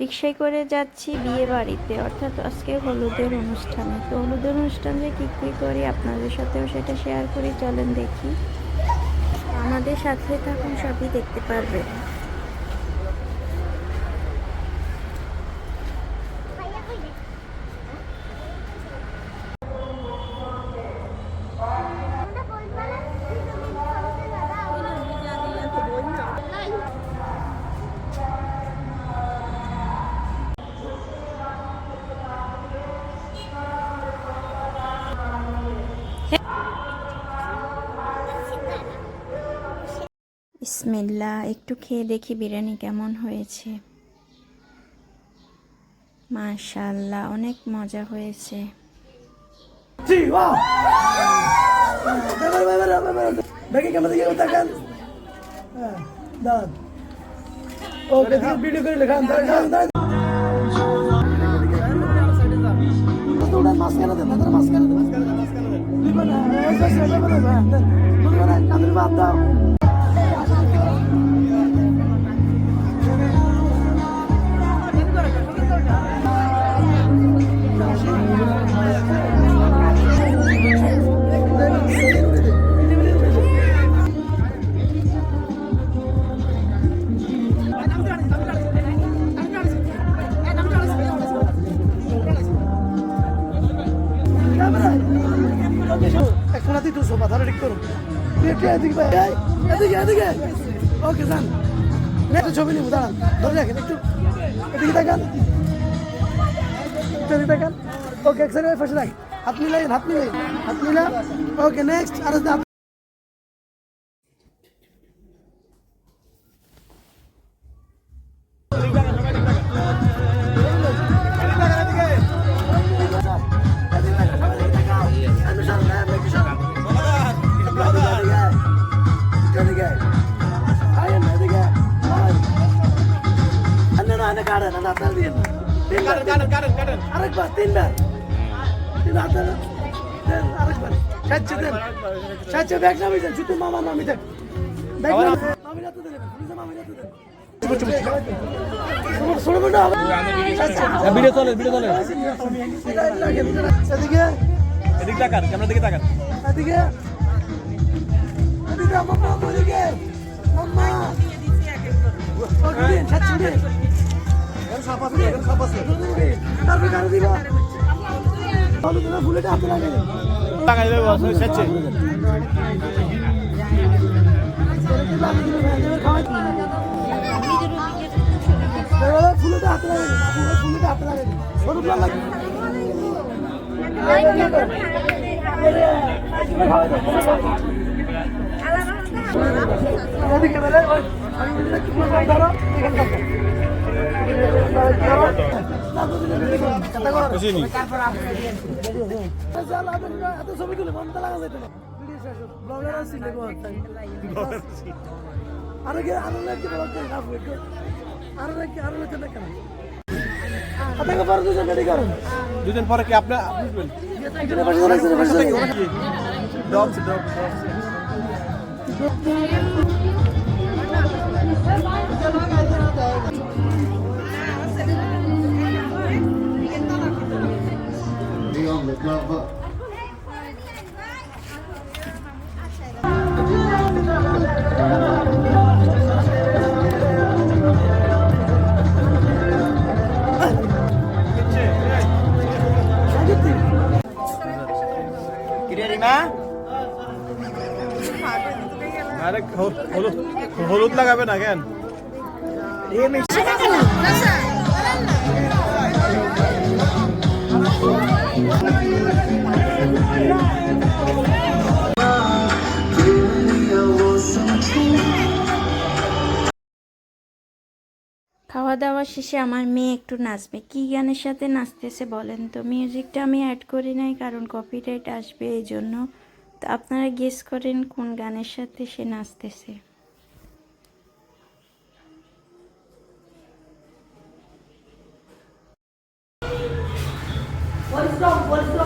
রিক্সায় করে যাচ্ছি বিয়ে বাড়িতে, অর্থাৎ আজকে হলুদের অনুষ্ঠানে। তো হলুদের অনুষ্ঠানে কী কী করি আপনাদের সাথেও সেটা শেয়ার করি, চলেন দেখি। আমাদের সাথে থাকুন সবই দেখতে পারবেন। ইসমিল্লা একটু খেয়ে দেখি বিরিয়ানি কেমন হয়েছে। মাশাল্লাহ অনেক মজা হয়েছে। হ্যাঁ এক ফোনাতে একটু সোফা ধরে ঠিক করুন একটু এদিকে ভাই এই, এদিকে এদিকে ওকে যান একটা ছবি নিব দাঁড়ান ধরে রাখেন একটু এদিকে দেখান একটু এদিকে দেখান ওকে এক সাইডে ফাঁসে রাখ হাত মিলাই হাত মিলাই হাত মিলা ওকে নেক্সট আর হাত আরেকবার তিনবার। তিন হাতে দেন আরেকবার সাচ্চে দেন। সাচ্চে ব্যাগ নামি দেন শুধু মামা নামি দেন। ব্যাগ নামি রাতে দেন নিজে মামি রাতে দেন। ছোট ছোট হবে ভিডিও চলে ভিডিও চলে এদিকে। এদিক তাকান ক্যামেরা দিকে তাকান। এদিকে। এদিকে মাম্মা এদিকে। মাম্মা ওকে দিন সাচ্চে দিন তারপরে কারও দিবা। ভালো করে ফুলেটা হাতে লাগে। টাকা দেবে সেচ্ছে ফুলেটা হাতে লাগে। ফুলেটা হাতে লাগে। সরু লাগে। এদিকে বেলে এত ছবি তুলে মনটা লাগা যেত না ব্লগার আছে আরও কি আরও লাগছে আরও লাগছে আরও লাগছে না কেন আপনাকে পরে দুজন রেডি করুন দুদিন পরে কি আপনি বুঝবেন ডবস We on the cover. হলুদ লাগাবে না কেন? খাওয়া দাওয়া শেষে আমার মেয়ে একটু নাচবে। কি গানের সাথে নাচতেছে বলেন তো? মিউজিকটা আমি অ্যাড করি নাই, কারণ কপিরাইট আসবে এই জন্য তো আপনারা গেস করেন কোন গানের সাথে সে নাচতেছে What's up? What's Gujarat.